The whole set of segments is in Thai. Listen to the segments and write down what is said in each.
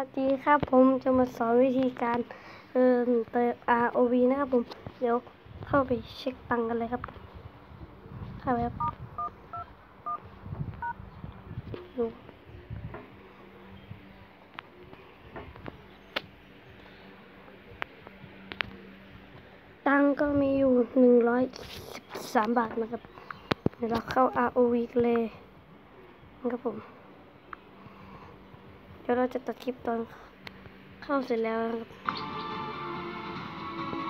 วัสดีครับผมจะมาสอนวิธีการเติมเติม ROV นะครับผม เดี๋ยวเข้าไปเช็คตังกันเลยครับเข้าไปครับดูตังก็มีอยู่หนึ่งร้อยสิบสามบาทนะครับ เดี๋ยวเราเข้า ROV เลยนะครับผม ดี๋ยวเราจะตัดคลิปตอนเข้าเสร็จแล้วนะครับ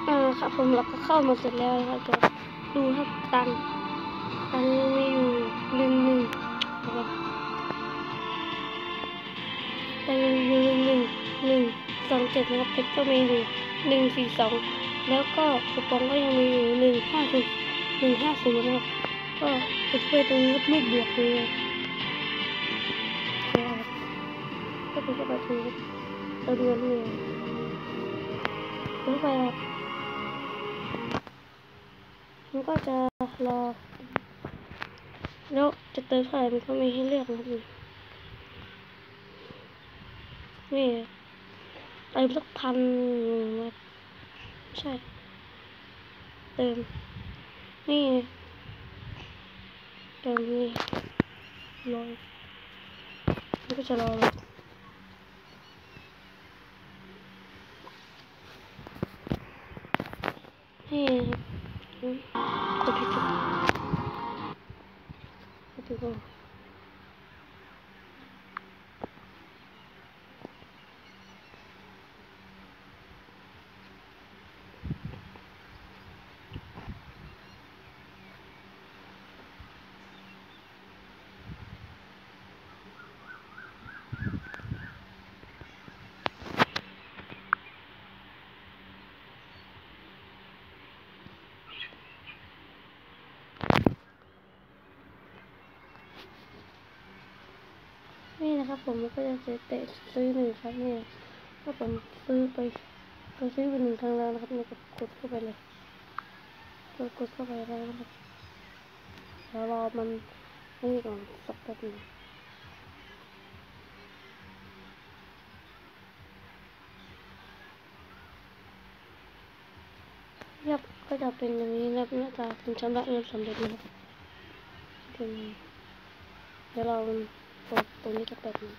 เออครับผมเราก็เข้ามาเสร็จแล้วนะครับเดี๋ยวดูครับตังตังค์ยังมีอยู่หนึ่งหนึ่งนะครับตังค์ยังมีอยู่หนึ่งหนึ่งสองเจ็ดนะครับเพชรก็มีอยู่หนึ่งสี่สองแล้วก็คูปองก็ยังมีอยู่หนึ่งห้าศูนย์หนึ่งห้าศูนย์นะครับก็กดไปตรงนี้ครับรูปบวกเลย ครับก็คือจะไปถึงเราเดือนเลยแล้วไปครับมันก็จะรอ แล้วจะเติมเท่าไหร่มันก็มีให้เลือกนะครับนี่นี่เติมสักพันใช่ เติม นี่เติมนี่ร้อยมันก็จะรอ เลยนี่กดผิด นี่นะครับ ผมก็จะเตะซื้อหนึ่งครับนี่ถ้าผมซื้อไปก็ซื้อไปหนึ่งครั้งแล้วนะครับนี่ก็กดเข้าไปเลยกดกดเข้าไปแล้วนะครับเดี๋ยวรอมันนี่ก่อนสักแป๊บหนึงยับก็จะเป็นอย่างนี้นะครับหน้าตาเป็นชำระเงินสำเร็จนะครับเดี๋ยวเรา กดตรงนี้จะแป๊บหนึง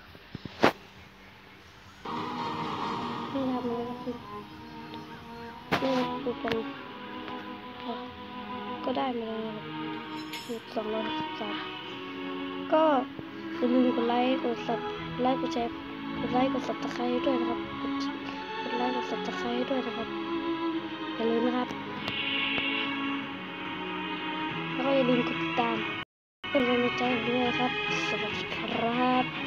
นี่ทำแล้วก็คือนี่คือเป็นก็ได้มาแล้วนะครับสองร้อยสิบสามก็อย่าลืมกดไลค์กดซับไลค์กดแชร์กดไลค์กดซับตะไคร้ด้วยนะครับกดกดไลค์กดซับตะไคร้ด้วยนะครับอย่าลืมนะครับแล้วก็อย่าลืมกดติดตาม ครับ สวัสดีครับ